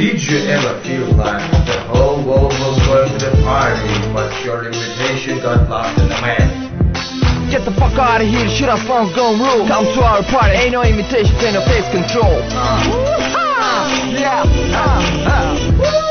ever feel like the whole world was going to the party, but your invitation got lost in the mail? Get the fuck out of here, shit, our phones gon' rule. Come to our party, ain't no invitation, ain't no face control. Yeah, uh, uh.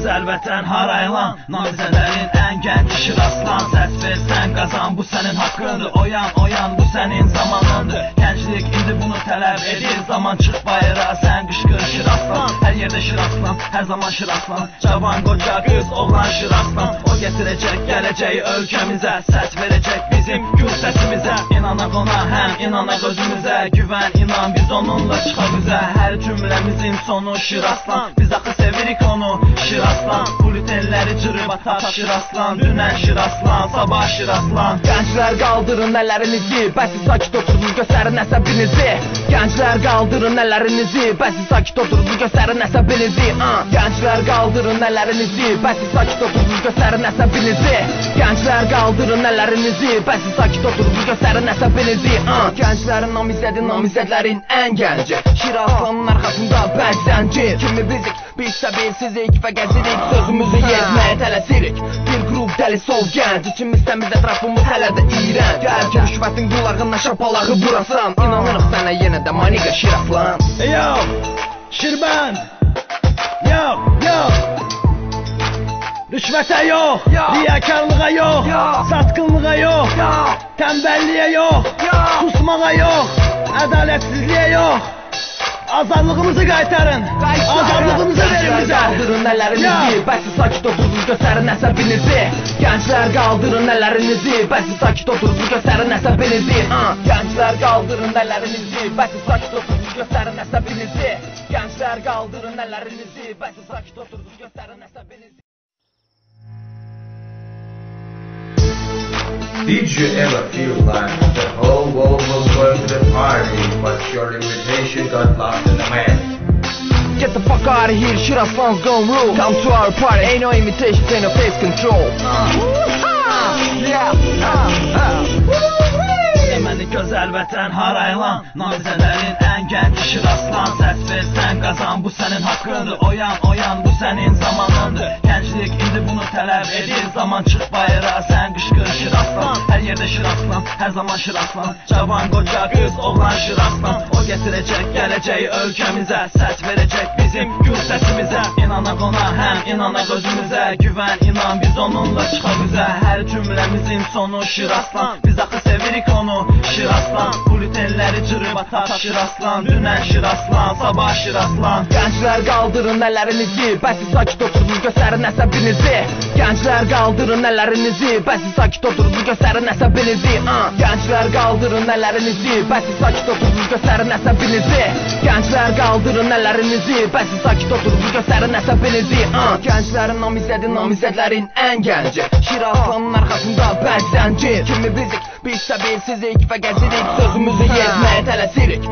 Deməni gözəl vətən haraylan Namizədərin ən gənc şiraslan Səs versən qazan bu sənin haqqındır Oyan oyan. Bu sənin zamanındır. Gənclik indi bunu tələb edir. Zaman çıx bayıra sən qışqır şiraslan Hər yerdə şiraslan, hər zaman şiraslan Cavan qoca qız oğlan şiraslan O gətirəcək gələcəyi ölkəmizə Səs verəcək bizim gür səsimizə İnanaq ona həm inanaq özümüzə Güvən inan biz onunla çıxaq üzə Hər cümləmizin sonu şiraslan Biz axı sevirik onu şiraslan Glütenləri cırıb atar şiraslan Dünən şiraslan, sabah şiraslan Gənclər qaldırın əllərinizi, bəsi sakit oturun göstərin əsəbinizi. Gənclər qaldırın əllərinizi, bəsi sakit oturun göstərin əsəbinizi. Uh. Gənclər qaldırın əllərinizi, bəsi sakit oturun göstərin əsəbinizi. Gənclər qaldırın əllərinizi, bəsi sakit oturun göstərin əsəbinizi. Gənclərin namizədi namizədlərin ən gənci. Şiraslanın arxasında bəz zəncir. Kimi bizik, biz isə bilsizik və gəzirik sözümüzü yetməyə tələsirik. Bir qrup dəli sol gənc, içimiz təmiz ətrafımız hələ də iyrənc. Gəl ki, rüşvətin qulağına şapalağı vurasan, inanırıq sənə yenə də maniqa şiraslan. Yo, şirbənd Yo, yo Rüşvətə yox, Yo. riyakarlığa yox, Yo. satqınlığa yox, Ya, tənbəlliyə yox, susmağa yox, ədalətsizliyə yox. Azadlığımızı qaytarın. Bizə. Ya. bəsi sakit oturun göstərin əsəbinizi. Gənclər qaldırın əllərinizi, bəsi sakit oturun göstərin əsəbinizi. Gənclər qaldırın əllərinizi, bəsi sakit oturun göstərin əsəbinizi. Gənclər qaldırın əllərinizi, bəsi sakit oturun göstərin əsəbinizi. Did you ever feel like the whole world was going to the party, but your invitation got lost in the mail? Get the fuck out of here, shit, our phones gon' rule. Come to our party, ain't no invitation, ain't no face control. Yeah, uh, uh. Deməli gözəl vətən haraylan Namizədərin ən gənc şiraslan Səs versən qazan bu sənin haqqındır Oyan oyan bu sənin zamanındır. Gənclik indi bunu tələb edir Zaman çıx qışqır yerde şıraslan Her zaman şıraslan. Cavan koca kız olan şıraslan. O getirecek geleceği ülkemize Ses verecek bizim gür sesimize. İnanak ona hem inanak özümüze Güven inan biz onunla çıkar bize. Her cümlemizin sonu şıraslan. Biz akı sevirik onu şıraslan. Glütenləri cırıb atar şiraslan Dünən şiraslan, sabah şiraslan Gənclər qaldırın əllərinizi, bəsi sakit oturun göstərin əsəbinizi. Gənclər qaldırın əllərinizi, bəsi sakit oturun göstərin əsəbinizi. Uh. Gənclər qaldırın əllərinizi, bəsi sakit oturun göstərin əsəbinizi. Gənclər qaldırın əllərinizi, bəsi sakit oturun göstərin əsəbinizi. Gənclərin namizədi namizədlərin ən gənci. Şiraslanın arxasında bəz zəncir. Kimi bizik, biz isə bilsizik və gəzirik sözümüzü yetməyə tələsirik.